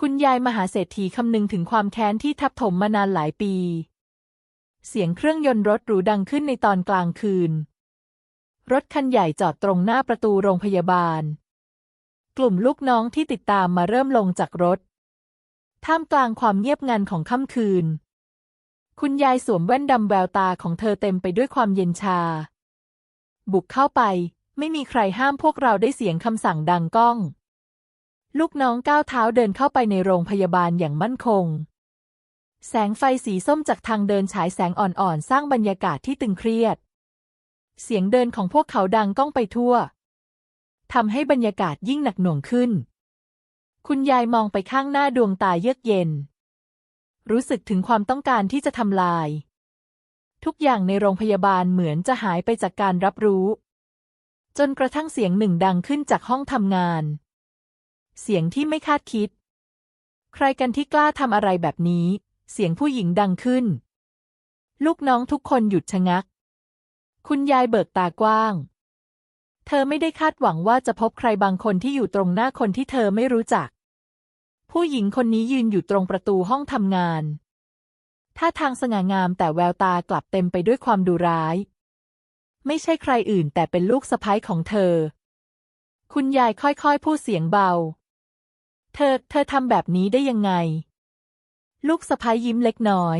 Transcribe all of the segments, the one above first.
คุณยายมหาเศรษฐีคำนึงถึงความแค้นที่ทับถมมานานหลายปี เสียงเครื่องยนต์รถหรูดังขึ้นในตอนกลางคืน รถคันใหญ่จอดตรงหน้าประตูโรงพยาบาล กลุ่มลูกน้องที่ติดตามมาเริ่มลงจากรถ ท่ามกลางความเงียบงันของค่ำคืน คุณยายสวมแว่นดำแววตาของเธอเต็มไปด้วยความเย็นชา บุกเข้าไป ไม่มีใครห้ามพวกเราได้เสียงคำสั่งดังก้อง ลูกน้องก้าวเท้าเดินเข้าไปในโรงพยาบาลอย่างมั่นคง แสงไฟสีส้มจากทางเดินฉายแสงอ่อนๆ สร้างบรรยากาศที่ตึงเครียด เสียงเดินของพวกเขาดังก้องไปทั่ว ทำให้บรรยากาศยิ่งหนักหน่วงขึ้น คุณยายมองไปข้างหน้าดวงตาเยือกเย็น รู้สึกถึงความต้องการที่จะทำลาย ทุกอย่างในโรงพยาบาลเหมือนจะหายไปจากการรับรู้ จนกระทั่งเสียงหนึ่งดังขึ้นจากห้องทำงาน เสียงที่ไม่คาดคิด ใครกันที่กล้าทำอะไรแบบนี้ เสียงผู้หญิงดังขึ้น ลูกน้องทุกคนหยุดชะงัก คุณยายเบิกตากว้าง เธอไม่ได้คาดหวังว่าจะพบใครบางคนที่อยู่ตรงหน้าคนที่เธอไม่รู้จัก ผู้หญิงคนนี้ยืนอยู่ตรงประตูห้องทำงานท่าทางสง่างามแต่แววตากลับเต็มไปด้วยความดุร้าย ไม่ใช่ใครอื่นแต่เป็นลูกสะใภ้ของเธอ คุณยายค่อยๆพูดเสียงเบา เธอ เธอทำแบบนี้ได้ยังไง ลูกสะใภ้ยยิ้มเล็กน้อย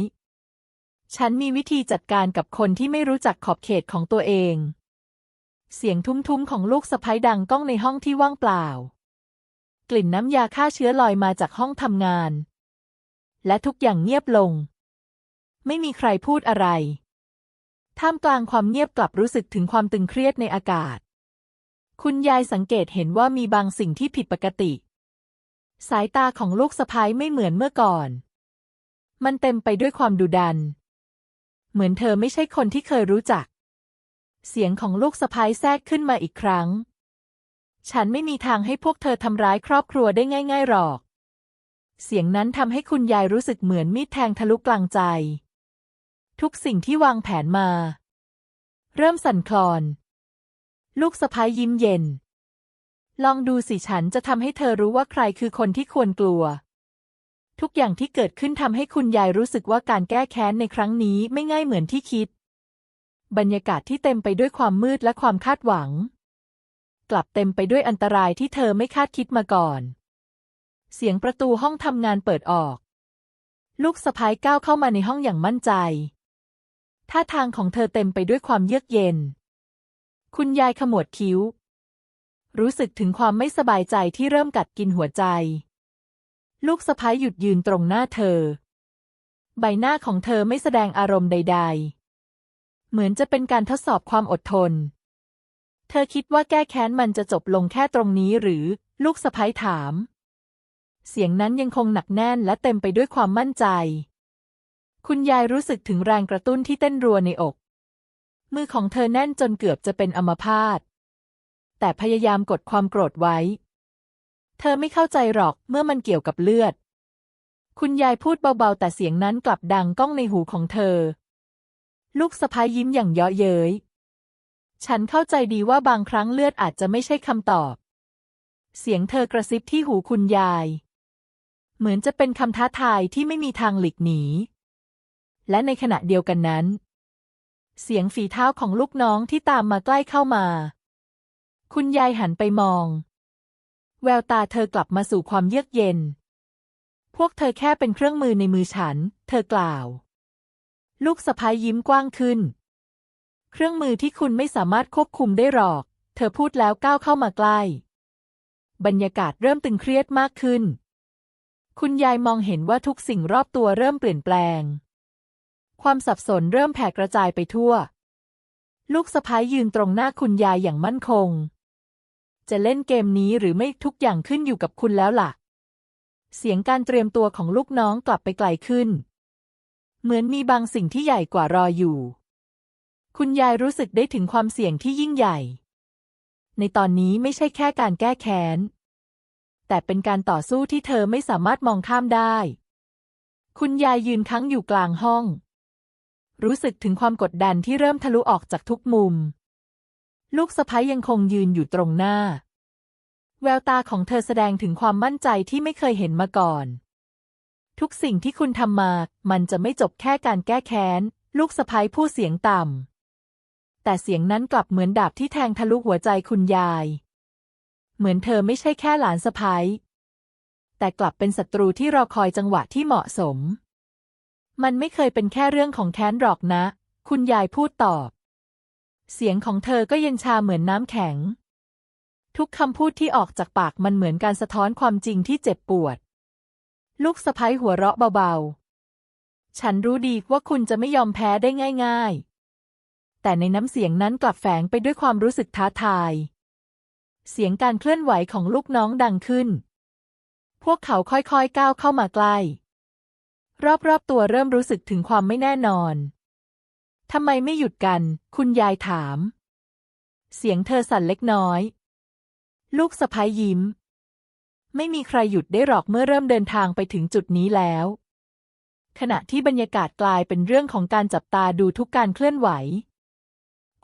ฉันมีวิธีจัดการกับคนที่ไม่รู้จักขอบเขตของตัวเอง เสียงทุ้มๆของลูกสะใภ้ดังก้องในห้องที่ว่างเปล่า กลิ่นน้ำยาฆ่าเชื้อลอยมาจากห้องทำงาน และทุกอย่างเงียบลง ไม่มีใครพูดอะไร ท่ามกลางความเงียบกลับรู้สึกถึงความตึงเครียดในอากาศ คุณยายสังเกตเห็นว่ามีบางสิ่งที่ผิดปกติ สายตาของลูกสะพ้ายไม่เหมือนเมื่อก่อน มันเต็มไปด้วยความดุดัน เหมือนเธอไม่ใช่คนที่เคยรู้จัก เสียงของลูกสะพ้ายแทรกขึ้นมาอีกครั้ง ฉันไม่มีทางให้พวกเธอทำร้ายครอบครัวได้ง่ายๆหรอก เสียงนั้นทำให้คุณยายรู้สึกเหมือนมีดแทงทะลุกลางใจ ทุกสิ่งที่วางแผนมา เริ่มสั่นคลอน ลูกสะพ้ายยิ้มเย็น ลองดูสิฉันจะทำให้เธอรู้ว่าใครคือคนที่ควรกลัว ทุกอย่างที่เกิดขึ้นทำให้คุณยายรู้สึกว่าการแก้แค้นในครั้งนี้ไม่ง่ายเหมือนที่คิด บรรยากาศที่เต็มไปด้วยความมืดและความคาดหวัง กลับเต็มไปด้วยอันตรายที่เธอไม่คาดคิดมาก่อน เสียงประตูห้องทำงานเปิดออก ลูกสะพ้ายก้าวเข้ามาในห้องอย่างมั่นใจ ท่าทางของเธอเต็มไปด้วยความเยือกเย็น คุณยายขมวดคิ้ว รู้สึกถึงความไม่สบายใจที่เริ่มกัดกินหัวใจ ลูกสะพ้ายหยุดยืนตรงหน้าเธอ ใบหน้าของเธอไม่แสดงอารมณ์ใด ๆ เหมือนจะเป็นการทดสอบความอดทน เธอคิดว่าแก้แค้นมันจะจบลงแค่ตรงนี้หรือ ลูกสะพ้ายถาม เสียงนั้นยังคงหนักแน่นและเต็มไปด้วยความมั่นใจ คุณยายรู้สึกถึงแรงกระตุ้นที่เต้นรัวในอก มือของเธอแน่นจนเกือบจะเป็นอัมพาต แต่พยายามกดความโกรธไว้ เธอไม่เข้าใจหรอกเมื่อมันเกี่ยวกับเลือด คุณยายพูดเบาๆ แต่เสียงนั้นกลับดังก้องในหูของเธอ ลูกสะพ้ายยิ้มอย่างเยาะเย้ย ฉันเข้าใจดีว่าบางครั้งเลือดอาจจะไม่ใช่คำตอบ เสียงเธอกระซิบที่หูคุณยาย เหมือนจะเป็นคำท้าทายที่ไม่มีทางหลีกหนี และในขณะเดียวกันนั้นเสียงฝีเท้าของลูกน้องที่ตามมาใกล้เข้ามา คุณยายหันไปมอง แววตาเธอกลับมาสู่ความเยือกเย็น พวกเธอแค่เป็นเครื่องมือในมือฉัน เธอกล่าว ลูกสะพ้ายยิ้มกว้างขึ้น เครื่องมือที่คุณไม่สามารถควบคุมได้หรอก เธอพูดแล้วก้าวเข้ามาใกล้ บรรยากาศเริ่มตึงเครียดมากขึ้น คุณยายมองเห็นว่าทุกสิ่งรอบตัวเริ่มเปลี่ยนแปลง ความสับสนเริ่มแผ่กระจายไปทั่วลูกสะพ้ายยืนตรงหน้าคุณยายอย่างมั่นคง จะเล่นเกมนี้หรือไม่ทุกอย่างขึ้นอยู่กับคุณแล้วล่ะ เสียงการเตรียมตัวของลูกน้องกลับไปไกลขึ้น เหมือนมีบางสิ่งที่ใหญ่กว่ารออยู่ คุณยายรู้สึกได้ถึงความเสี่ยงที่ยิ่งใหญ่ ในตอนนี้ไม่ใช่แค่การแก้แค้น แต่เป็นการต่อสู้ที่เธอไม่สามารถมองข้ามได้ คุณยายยืนค้างอยู่กลางห้อง รู้สึกถึงความกดดันที่เริ่มทะลุออกจากทุกมุม ลูกสะพ้ยยังคงยืนอยู่ตรงหน้า แววตาของเธอแสดงถึงความมั่นใจที่ไม่เคยเห็นมาก่อน ทุกสิ่งที่คุณทำมา มันจะไม่จบแค่การแก้แค้น ลูกสะพ้ยพูดเสียงต่ำ แต่เสียงนั้นกลับเหมือนดาบที่แทงทะลุหัวใจคุณยาย เหมือนเธอไม่ใช่แค่หลานสะพ้ยแต่กลับเป็นศัตรูที่รอคอยจังหวะที่เหมาะสม มันไม่เคยเป็นแค่เรื่องของแค้นหรอกนะ คุณยายพูดตอบ เสียงของเธอก็เย็นชาเหมือนน้ำแข็ง ทุกคำพูดที่ออกจากปากมันเหมือนการสะท้อนความจริงที่เจ็บปวด ลูกสะพ้ยหัวเราะเบาๆ ฉันรู้ดีว่าคุณจะไม่ยอมแพ้ได้ง่าย ๆ แต่ในน้ำเสียงนั้นกลับแฝงไปด้วยความรู้สึกท้าทาย เสียงการเคลื่อนไหวของลูกน้องดังขึ้น พวกเขาค่อยๆก้าวเข้ามาใกล้ รอบๆตัวเริ่มรู้สึกถึงความไม่แน่นอน ทำไมไม่หยุดกัน คุณยายถาม เสียงเธอสั่นเล็กน้อย ลูกสะพ้ายยิ้ม ไม่มีใครหยุดได้หรอกเมื่อเริ่มเดินทางไปถึงจุดนี้แล้ว ขณะที่บรรยากาศกลายเป็นเรื่องของการจับตาดูทุกการเคลื่อนไหว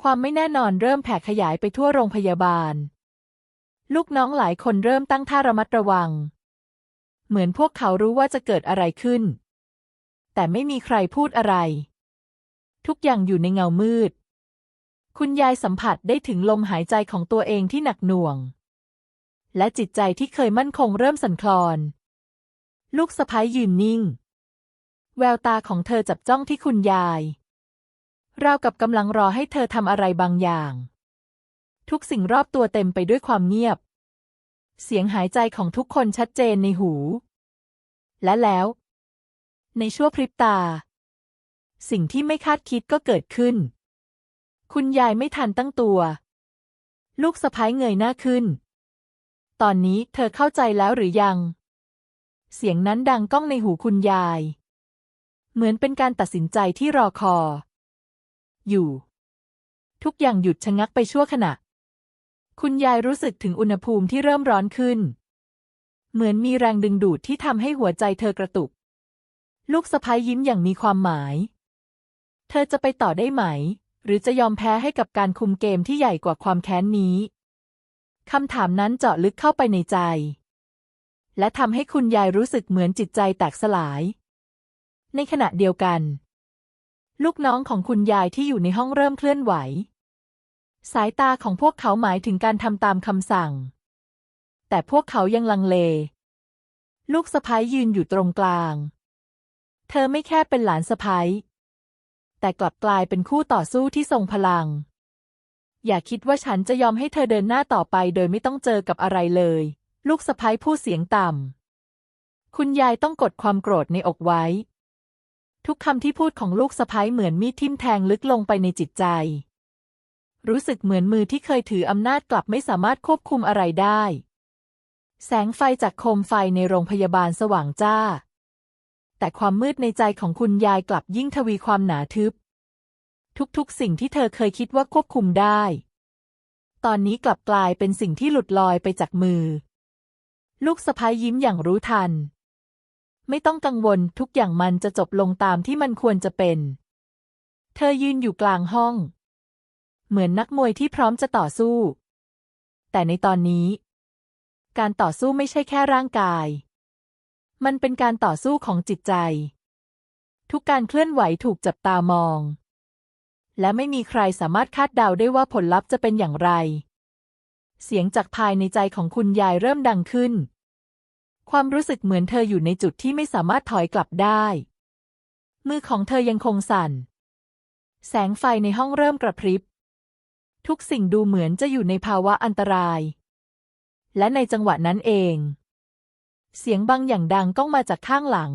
ความไม่แน่นอนเริ่มแผ่ขยายไปทั่วโรงพยาบาล ลูกน้องหลายคนเริ่มตั้งท่าระมัดระวัง เหมือนพวกเขารู้ว่าจะเกิดอะไรขึ้น แต่ไม่มีใครพูดอะไร ทุกอย่างอยู่ในเงามืด คุณยายสัมผัสได้ถึงลมหายใจของตัวเองที่หนักหน่วง และจิตใจที่เคยมั่นคงเริ่มสั่นคลอน ลูกสะพ้ายยืนนิ่ง แววตาของเธอจับจ้องที่คุณยาย ราวกับกำลังรอให้เธอทำอะไรบางอย่าง ทุกสิ่งรอบตัวเต็มไปด้วยความเงียบ เสียงหายใจของทุกคนชัดเจนในหู และแล้ว ในชั่วพริบตา สิ่งที่ไม่คาดคิดก็เกิดขึ้น คุณยายไม่ทันตั้งตัว ลูกสะพ้ายเงยหน้าขึ้น ตอนนี้เธอเข้าใจแล้วหรือยัง เสียงนั้นดังก้องในหูคุณยาย เหมือนเป็นการตัดสินใจที่รอคอ อยู่ ทุกอย่างหยุดชะงักไปชั่วขณะ คุณยายรู้สึกถึงอุณหภูมิที่เริ่มร้อนขึ้น เหมือนมีแรงดึงดูดที่ทำให้หัวใจเธอกระตุกลูกสะพ้ายยิ้มอย่างมีความหมาย เธอจะไปต่อได้ไหม หรือจะยอมแพ้ให้กับการคุมเกมที่ใหญ่กว่าความแค้นนี้คำถามนั้นเจาะลึกเข้าไปในใจ และทำให้คุณยายรู้สึกเหมือนจิตใจแตกสลาย ในขณะเดียวกัน ลูกน้องของคุณยายที่อยู่ในห้องเริ่มเคลื่อนไหว สายตาของพวกเขาหมายถึงการทำตามคำสั่ง แต่พวกเขายังลังเล ลูกสะพ้ยยืนอยู่ตรงกลาง เธอไม่แค่เป็นหลานสะพ้ย แต่กลับกลายเป็นคู่ต่อสู้ที่ทรงพลัง อย่าคิดว่าฉันจะยอมให้เธอเดินหน้าต่อไปโดยไม่ต้องเจอกับอะไรเลย ลูกสะพ้ยพูดเสียงต่ำ คุณยายต้องกดความโกรธในอกไว้ ทุกคำที่พูดของลูกสะพ้ยเหมือนมีดทิ่มแทงลึกลงไปในจิตใจ รู้สึกเหมือนมือที่เคยถืออำนาจกลับไม่สามารถควบคุมอะไรได้ แสงไฟจากโคมไฟในโรงพยาบาลสว่างจ้า แต่ความมืดในใจของคุณยายกลับยิ่งทวีความหนาทึบ ทุกๆ สิ่งที่เธอเคยคิดว่าควบคุมได้ ตอนนี้กลับกลายเป็นสิ่งที่หลุดลอยไปจากมือ ลูกสะพ้ายยิ้มอย่างรู้ทัน ไม่ต้องกังวลทุกอย่างมันจะจบลงตามที่มันควรจะเป็น เธอยืนอยู่กลางห้อง เหมือนนักมวยที่พร้อมจะต่อสู้ แต่ในตอนนี้ การต่อสู้ไม่ใช่แค่ร่างกาย มันเป็นการต่อสู้ของจิตใจ ทุกการเคลื่อนไหวถูกจับตามอง และไม่มีใครสามารถคาดเดาได้ว่าผลลัพธ์จะเป็นอย่างไร เสียงจากภายในใจของคุณยายเริ่มดังขึ้น ความรู้สึกเหมือนเธออยู่ในจุดที่ไม่สามารถถอยกลับได้ มือของเธอยังคงสั่น แสงไฟในห้องเริ่มกระพริบ ทุกสิ่งดูเหมือนจะอยู่ในภาวะอันตราย และในจังหวะนั้นเอง เสียงบางอย่างดังก้องมาจากข้างหลัง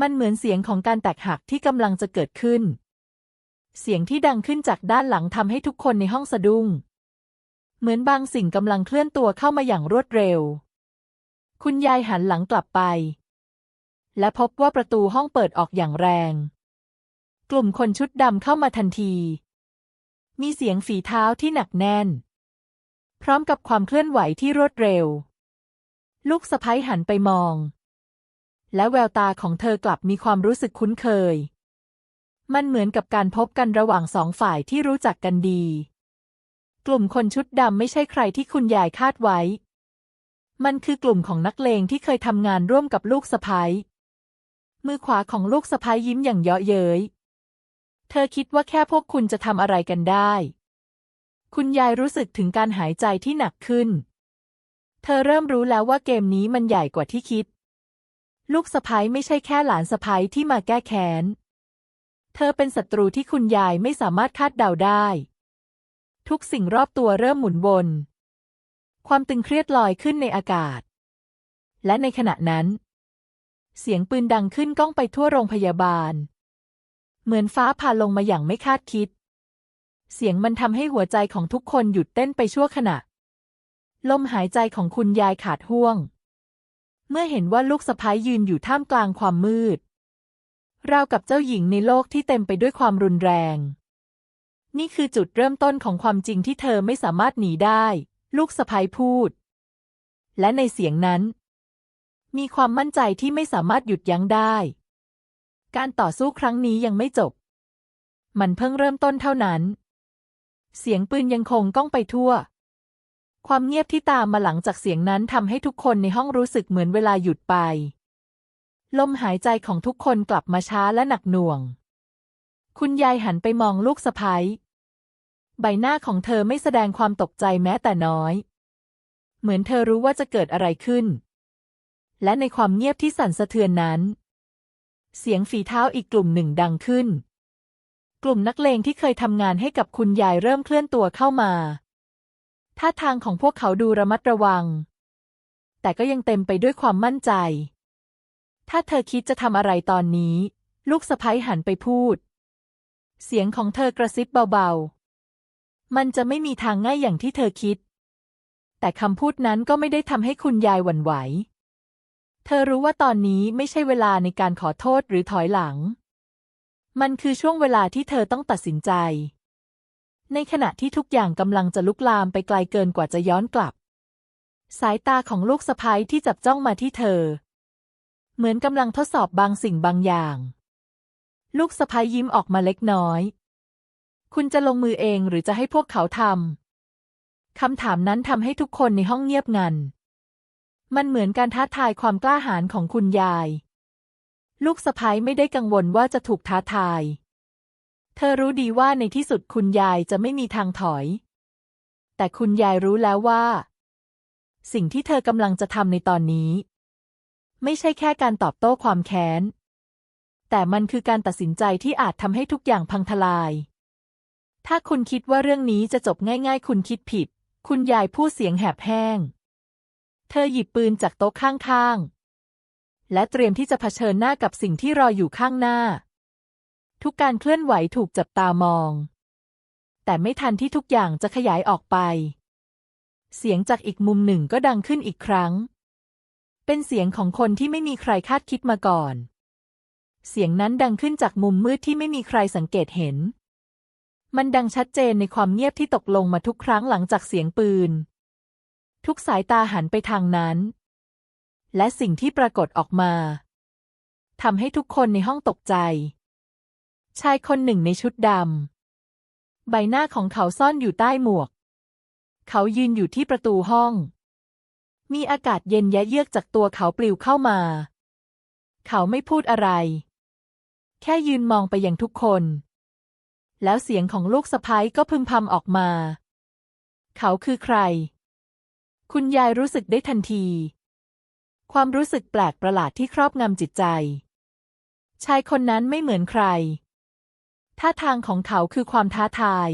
มันเหมือนเสียงของการแตกหักที่กำลังจะเกิดขึ้น เสียงที่ดังขึ้นจากด้านหลังทำให้ทุกคนในห้องสะดุ้ง เหมือนบางสิ่งกำลังเคลื่อนตัวเข้ามาอย่างรวดเร็ว คุณยายหันหลังกลับไป และพบว่าประตูห้องเปิดออกอย่างแรง กลุ่มคนชุดดำเข้ามาทันที มีเสียงฝีเท้าที่หนักแน่น พร้อมกับความเคลื่อนไหวที่รวดเร็ว ลูกสะพ้ยหันไปมอง และแววตาของเธอกลับมีความรู้สึกคุ้นเคย มันเหมือนกับการพบกันระหว่างสองฝ่ายที่รู้จักกันดี กลุ่มคนชุดดำไม่ใช่ใครที่คุณยายคาดไว้ มันคือกลุ่มของนักเลงที่เคยทำงานร่วมกับลูกสะพ้ยมือขวาของลูกสะพ้ยยิ้มอย่างเยาะเย้ย เธอคิดว่าแค่พวกคุณจะทำอะไรกันได้ คุณยายรู้สึกถึงการหายใจที่หนักขึ้น เธอเริ่มรู้แล้วว่าเกมนี้มันใหญ่กว่าที่คิด ลูกสะพ้ยไม่ใช่แค่หลานสะพ้ยที่มาแก้แค้น เธอเป็นศัตรูที่คุณยายไม่สามารถคาดเดาได้ ทุกสิ่งรอบตัวเริ่มหมุนวน ความตึงเครียดลอยขึ้นในอากาศ และในขณะนั้น เสียงปืนดังขึ้นก้องไปทั่วโรงพยาบาล เหมือนฟ้าผ่าลงมาอย่างไม่คาดคิด เสียงมันทำให้หัวใจของทุกคนหยุดเต้นไปชั่วขณะ ลมหายใจของคุณยายขาดห่วง เมื่อเห็นว่าลูกสะพ้ายยืนอยู่ท่ามกลางความมืด ราวกับเจ้าหญิงในโลกที่เต็มไปด้วยความรุนแรง นี่คือจุดเริ่มต้นของความจริงที่เธอไม่สามารถหนีได้ ลูกสะพ้ายพูด และในเสียงนั้น มีความมั่นใจที่ไม่สามารถหยุดยั้งได้ การต่อสู้ครั้งนี้ยังไม่จบ มันเพิ่งเริ่มต้นเท่านั้น เสียงปืนยังคงก้องไปทั่ว ความเงียบที่ตามมาหลังจากเสียงนั้นทำให้ทุกคนในห้องรู้สึกเหมือนเวลาหยุดไป ลมหายใจของทุกคนกลับมาช้าและหนักหน่วง คุณยายหันไปมองลูกสะพ้ยใบหน้าของเธอไม่แสดงความตกใจแม้แต่น้อย เหมือนเธอรู้ว่าจะเกิดอะไรขึ้น และในความเงียบที่สั่นสะเทือนนั้น เสียงฝีเท้าอีกกลุ่มหนึ่งดังขึ้น กลุ่มนักเลงที่เคยทำงานให้กับคุณยายเริ่มเคลื่อนตัวเข้ามา ท่าทางของพวกเขาดูระมัดระวัง แต่ก็ยังเต็มไปด้วยความมั่นใจ ถ้าเธอคิดจะทำอะไรตอนนี้ ลูกสะพ้ยหันไปพูด เสียงของเธอกระซิบเบาๆ มันจะไม่มีทางง่ายอย่างที่เธอคิด แต่คำพูดนั้นก็ไม่ได้ทำให้คุณยายหวั่นไหว เธอรู้ว่าตอนนี้ไม่ใช่เวลาในการขอโทษหรือถอยหลัง มันคือช่วงเวลาที่เธอต้องตัดสินใจ ในขณะที่ทุกอย่างกำลังจะลุกลามไปไกลเกินกว่าจะย้อนกลับ สายตาของลูกสะพ้ยที่จับจ้องมาที่เธอ เหมือนกำลังทดสอบบางสิ่งบางอย่าง ลูกสะพ้ยยิ้มออกมาเล็กน้อย คุณจะลงมือเองหรือจะให้พวกเขาทำคำถามนั้นทำให้ทุกคนในห้องเงียบงัน มันเหมือนการท้าทายความกล้าหาญของคุณยาย ลูกสะพ้ยไม่ได้กังวลว่าจะถูกท้าทาย เธอรู้ดีว่าในที่สุดคุณยายจะไม่มีทางถอย แต่คุณยายรู้แล้วว่า สิ่งที่เธอกำลังจะทำในตอนนี้ ไม่ใช่แค่การตอบโต้ความแค้น แต่มันคือการตัดสินใจที่อาจทำให้ทุกอย่างพังทลาย ถ้าคุณคิดว่าเรื่องนี้จะจบง่าย ๆ คุณคิดผิด คุณยายพูดเสียงแหบแห้ง เธอหยิบปืนจากโต๊ะข้างๆ และเตรียมที่จะเผชิญหน้ากับสิ่งที่รออยู่ข้างหน้า ทุกการเคลื่อนไหวถูกจับตามอง แต่ไม่ทันที่ทุกอย่างจะขยายออกไป เสียงจากอีกมุมหนึ่งก็ดังขึ้นอีกครั้ง เป็นเสียงของคนที่ไม่มีใครคาดคิดมาก่อน เสียงนั้นดังขึ้นจากมุมมืดที่ไม่มีใครสังเกตเห็น มันดังชัดเจนในความเงียบที่ตกลงมาทุกครั้งหลังจากเสียงปืน ทุกสายตาหันไปทางนั้น และสิ่งที่ปรากฏออกมาทำให้ทุกคนในห้องตกใจ ชายคนหนึ่งในชุดดำ ใบหน้าของเขาซ่อนอยู่ใต้หมวก เขายืนอยู่ที่ประตูห้อง มีอากาศเย็นแยะเยือกจากตัวเขาปลิวเข้ามา เขาไม่พูดอะไร แค่ยืนมองไปยังทุกคน แล้วเสียงของลูกสะพ้ยก็พึมพำออกมา เขาคือใคร คุณยายรู้สึกได้ทันที ความรู้สึกแปลกประหลาดที่ครอบงำจิตใจ ชายคนนั้นไม่เหมือนใคร ท่าทางของเขาคือความท้าทาย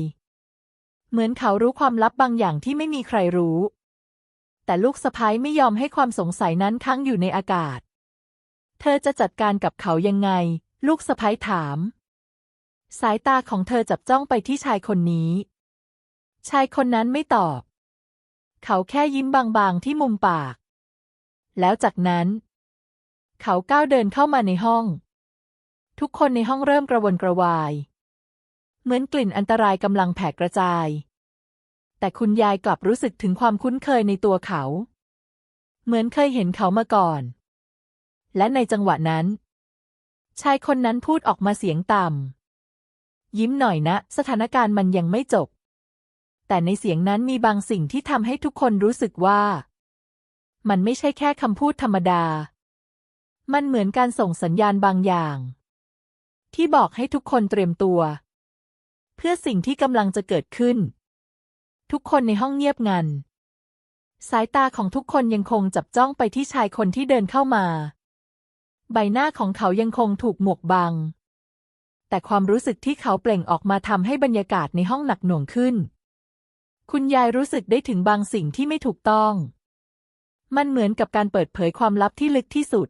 เหมือนเขารู้ความลับบางอย่างที่ไม่มีใครรู้ แต่ลูกสะพ้ายไม่ยอมให้ความสงสัยนั้นค้างอยู่ในอากาศ เธอจะจัดการกับเขายังไง ลูกสะพ้ายถาม สายตาของเธอจับจ้องไปที่ชายคนนี้ ชายคนนั้นไม่ตอบ เขาแค่ยิ้มบางๆที่มุมปาก แล้วจากนั้น เขาก้าวเดินเข้ามาในห้องทุกคนในห้องเริ่มกระวนกระวาย เหมือนกลิ่นอันตรายกำลังแผ่กระจาย แต่คุณยายกลับรู้สึกถึงความคุ้นเคยในตัวเขา เหมือนเคยเห็นเขามาก่อน และในจังหวะนั้น ชายคนนั้นพูดออกมาเสียงต่ำยิ้มหน่อยนะ สถานการณ์มันยังไม่จบ แต่ในเสียงนั้นมีบางสิ่งที่ทำให้ทุกคนรู้สึกว่า มันไม่ใช่แค่คำพูดธรรมดา มันเหมือนการส่งสัญญาณบางอย่างที่บอกให้ทุกคนเตรียมตัว เพื่อสิ่งที่กำลังจะเกิดขึ้น ทุกคนในห้องเงียบงัน สายตาของทุกคนยังคงจับจ้องไปที่ชายคนที่เดินเข้ามา ใบหน้าของเขายังคงถูกหมวกบัง แต่ความรู้สึกที่เขาเปล่งออกมาทำให้บรรยากาศในห้องหนักหน่วงขึ้น คุณยายรู้สึกได้ถึงบางสิ่งที่ไม่ถูกต้อง มันเหมือนกับการเปิดเผยความลับที่ลึกที่สุด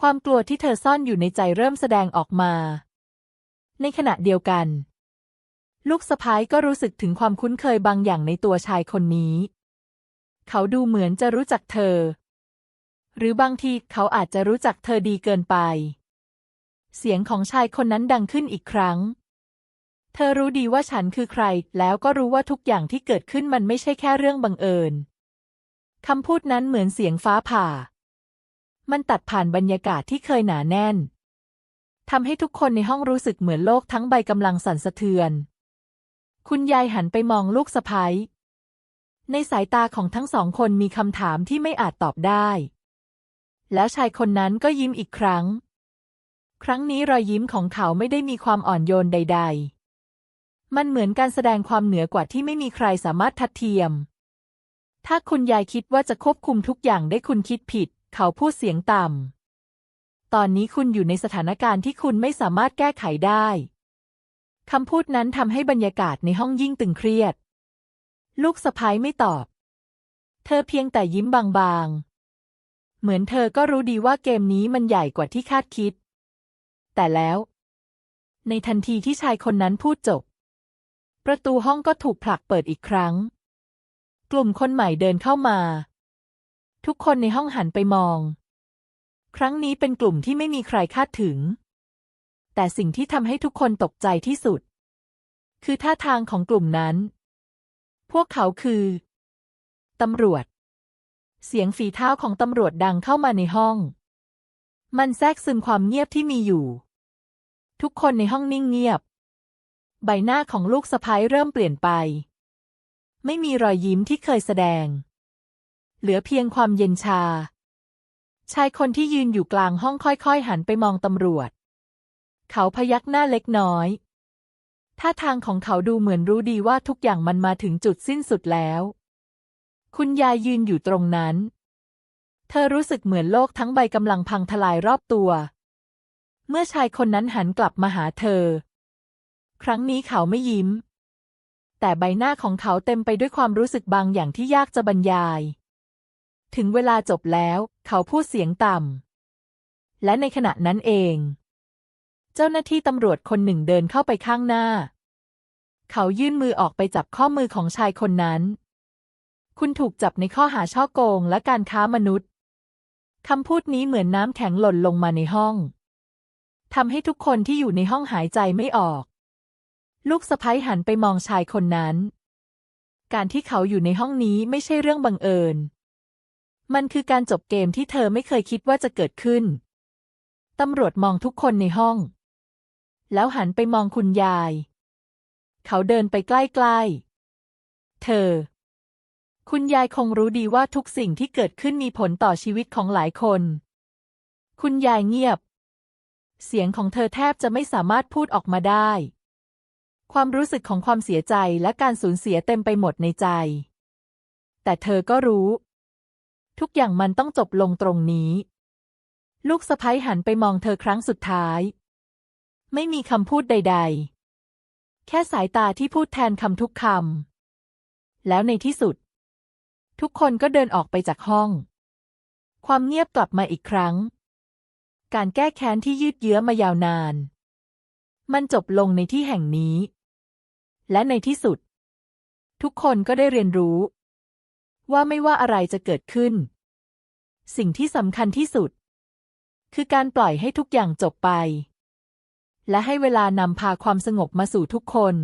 ความกลัวที่เธอซ่อนอยู่ในใจเริ่มแสดงออกมาในขณะเดียวกัน ลูกสะพ้ายก็รู้สึกถึงความคุ้นเคยบางอย่างในตัวชายคนนี้ เขาดูเหมือนจะรู้จักเธอ หรือบางทีเขาอาจจะรู้จักเธอดีเกินไป เสียงของชายคนนั้นดังขึ้นอีกครั้ง เธอรู้ดีว่าฉันคือใคร แล้วก็รู้ว่าทุกอย่างที่เกิดขึ้นมันไม่ใช่แค่เรื่องบังเอิญคำพูดนั้นเหมือนเสียงฟ้าผ่า มันตัดผ่านบรรยากาศที่เคยหนาแน่นทำให้ทุกคนในห้องรู้สึกเหมือนโลกทั้งใบกำลังสั่นสะเทือน คุณยายหันไปมองลูกสะพ้ยในสายตาของทั้งสองคนมีคำถามที่ไม่อาจตอบได้ แล้วชายคนนั้นก็ยิ้มอีกครั้ง ครั้งนี้รอยยิ้มของเขาไม่ได้มีความอ่อนโยนใด ๆ มันเหมือนการแสดงความเหนือกว่าที่ไม่มีใครสามารถทัดเทียม ถ้าคุณยายคิดว่าจะควบคุมทุกอย่างได้คุณคิดผิด เขาพูดเสียงต่ำตอนนี้คุณอยู่ในสถานการณ์ที่คุณไม่สามารถแก้ไขได้ คำพูดนั้นทำให้บรรยากาศในห้องยิ่งตึงเครียด ลูกสะพ้ายไม่ตอบ เธอเพียงแต่ยิ้มบางๆ เหมือนเธอก็รู้ดีว่าเกมนี้มันใหญ่กว่าที่คาดคิด แต่แล้ว ในทันทีที่ชายคนนั้นพูดจบ ประตูห้องก็ถูกผลักเปิดอีกครั้ง กลุ่มคนใหม่เดินเข้ามา ทุกคนในห้องหันไปมอง ครั้งนี้เป็นกลุ่มที่ไม่มีใครคาดถึง แต่สิ่งที่ทำให้ทุกคนตกใจที่สุด คือท่าทางของกลุ่มนั้น พวกเขาคือตำรวจ เสียงฝีเท้าของตำรวจดังเข้ามาในห้อง มันแทรกซึมความเงียบที่มีอยู่ ทุกคนในห้องนิ่งเงียบ ใบหน้าของลูกสะพ้ายเริ่มเปลี่ยนไป ไม่มีรอยยิ้มที่เคยแสดง เหลือเพียงความเย็นชา ชายคนที่ยืนอยู่กลางห้องค่อยๆ หันไปมองตำรวจ เขาพยักหน้าเล็กน้อย ท่าทางของเขาดูเหมือนรู้ดีว่าทุกอย่างมันมาถึงจุดสิ้นสุดแล้ว คุณยายยืนอยู่ตรงนั้น เธอรู้สึกเหมือนโลกทั้งใบกำลังพังทลายรอบตัว เมื่อชายคนนั้นหันกลับมาหาเธอ ครั้งนี้เขาไม่ยิ้ม แต่ใบหน้าของเขาเต็มไปด้วยความรู้สึกบางอย่างที่ยากจะบรรยาย ถึงเวลาจบแล้ว เขาพูดเสียงต่ำและในขณะนั้นเอง เจ้าหน้าที่ตำรวจคนหนึ่งเดินเข้าไปข้างหน้า เขายื่นมือออกไปจับข้อมือของชายคนนั้น คุณถูกจับในข้อหาช่อโกงและการค้ามนุษย์คำพูดนี้เหมือนน้ำแข็งหล่นลงมาในห้องทำให้ทุกคนที่อยู่ในห้องหายใจไม่ออก ลูกสะพ้ยหันไปมองชายคนนั้น การที่เขาอยู่ในห้องนี้ไม่ใช่เรื่องบังเอิญ มันคือการจบเกมที่เธอไม่เคยคิดว่าจะเกิดขึ้น ตำรวจมองทุกคนในห้อง แล้วหันไปมองคุณยาย เขาเดินไปใกล้ๆ เธอ คุณยายคงรู้ดีว่าทุกสิ่งที่เกิดขึ้นมีผลต่อชีวิตของหลายคน คุณยายเงียบ เสียงของเธอแทบจะไม่สามารถพูดออกมาได้ ความรู้สึกของความเสียใจและการสูญเสียเต็มไปหมดในใจ แต่เธอก็รู้ ทุกอย่างมันต้องจบลงตรงนี้ ลูกสะพ้ยหันไปมองเธอครั้งสุดท้าย ไม่มีคำพูดใด ๆ แค่สายตาที่พูดแทนคำทุกคำ แล้วในที่สุด ทุกคนก็เดินออกไปจากห้อง ความเงียบกลับมาอีกครั้ง การแก้แค้นที่ยืดเยื้อมายาวนาน มันจบลงในที่แห่งนี้ และในที่สุด ทุกคนก็ได้เรียนรู้ ว่าไม่ว่าอะไรจะเกิดขึ้น สิ่งที่สำคัญที่สุด คือการปล่อยให้ทุกอย่างจบไป และให้เวลานำพาความสงบมาสู่ทุกคน